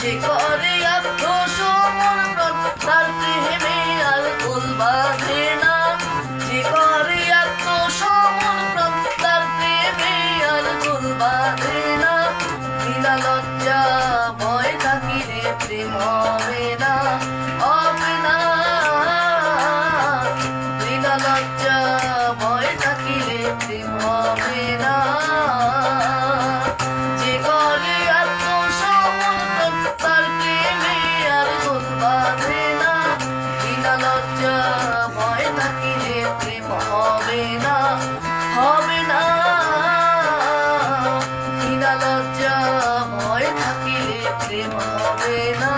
যে করে আত্মসমর্পণ তার প্রেমে আর কুল বাঁধে না। যে করে আত্মসমর্পণ তার প্রেমে আর কুল বাঁধে না। বিনা লজ্জা ভয় থাকিলে প্রেম প্রেম হবে না।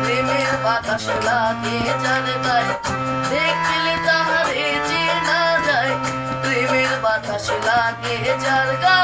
প্রেমের বাতাস লাগে গায়ে দেখলে তাহারে চেনা যায়। প্রেমের বাতাস লাগে গায়ে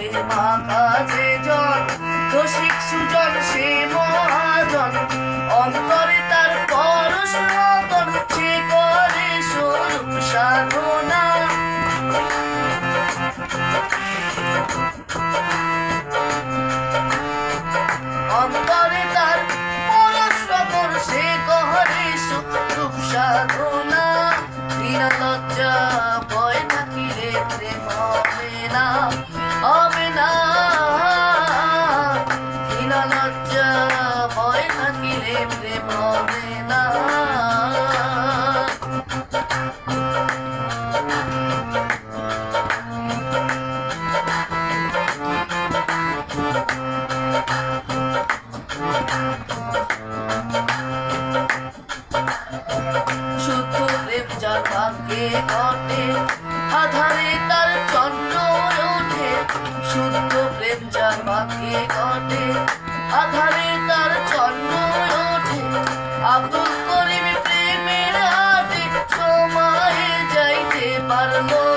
পঞ্চরসে মাখা যে জন আগে ঘটে আধারে তার চন্দ্র ওঠে। শুদ্ধ প্রেম যার বাকি ঘটে। আধারে তার চন্দ্র ওঠে। আব্দুল করিম প্রেমের হাটে সময়ে যাইতে পারল